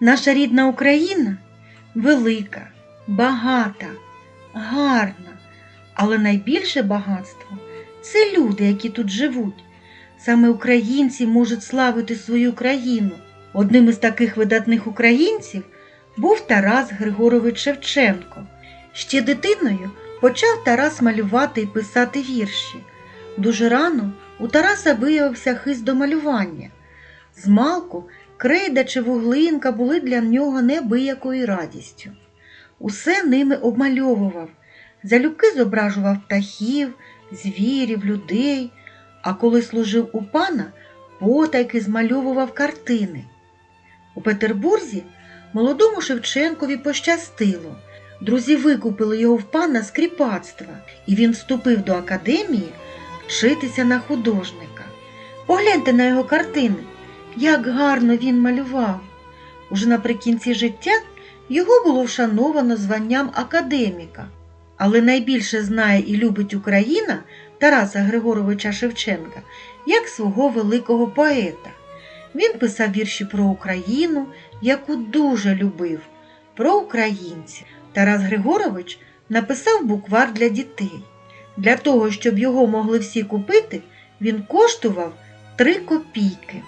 Наша рідна Україна велика, багата, гарна, але найбільше багатство це люди, які тут живуть. Саме українці можуть славити свою країну. Одним із таких видатних українців був Тарас Григорович Шевченко. Ще дитиною почав Тарас малювати і писати вірші. Дуже рано у Тараса виявився хист до малювання. Змалку крейда чи вуглинка були для нього неабиякою радістю. Усе ними обмальовував, залюбки зображував птахів, звірів, людей, а коли служив у пана, потайки змальовував картини. У Петербурзі молодому Шевченкові пощастило. Друзі викупили його в пана з кріпацтва, і він вступив до академії вчитися на художника. Погляньте на його картини, як гарно він малював. Уже наприкінці життя його було вшановано званням академіка. Але найбільше знає і любить Україна Тараса Григоровича Шевченка як свого великого поета. Він писав вірші про Україну, яку дуже любив, про українців. Тарас Григорович написав буквар для дітей. Для того, щоб його могли всі купити, він коштував 3 копійки.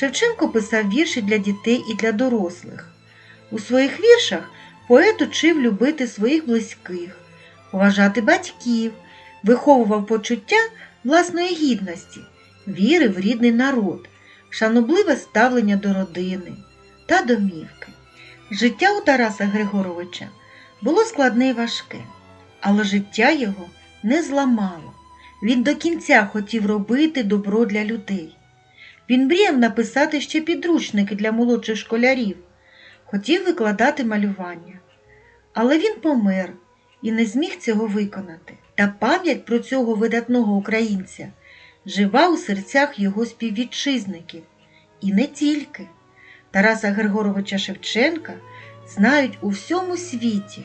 Шевченко писав вірші для дітей і для дорослих. У своїх віршах поет учив любити своїх близьких, поважати батьків, виховував почуття власної гідності, віри в рідний народ, шанобливе ставлення до родини та домівки. Життя у Тараса Григоровича було складне і важке, але життя його не зламало. Він до кінця хотів робити добро для людей. Він мріяв написати ще підручники для молодших школярів, хотів викладати малювання. Але він помер і не зміг цього виконати. Та пам'ять про цього видатного українця жива у серцях його співвітчизників. І не тільки. Тараса Григоровича Шевченка знають у всьому світі.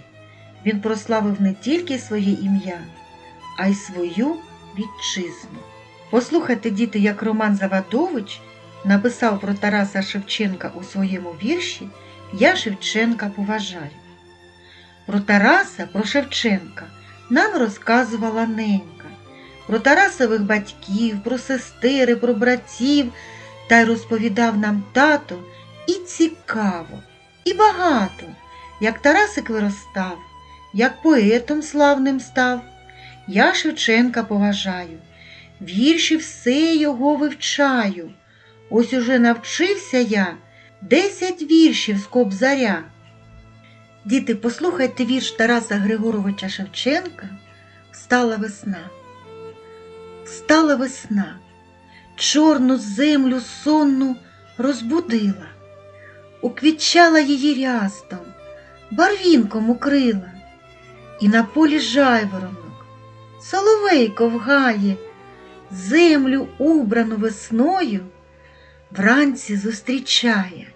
Він прославив не тільки своє ім'я, а й свою вітчизну. Послухайте, діти, як Роман Завадович написав про Тараса Шевченка у своєму вірші Я Шевченка поважаю. Про Тараса, про Шевченка нам розказувала ненька, про Тарасових батьків, про сестери, про братів, та й розповідав нам тато і цікаво, і багато, як Тарасик виростав, як поетом славним став. Я Шевченка поважаю, вірші все його вивчаю. Ось уже навчився я десять віршів з кобзаря. Діти, послухайте вірш Тараса Григоровича Шевченка Встала весна. Встала весна, чорну землю сонну розбудила, уквітчала її рястом, барвінком укрила, і на полі жайворонок, соловейко в гаї, землю убрану весною вранці зустрічає.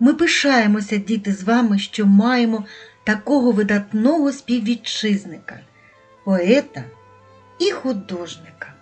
Ми пишаємося, діти, з вами, що маємо такого видатного співвітчизника, поета і художника.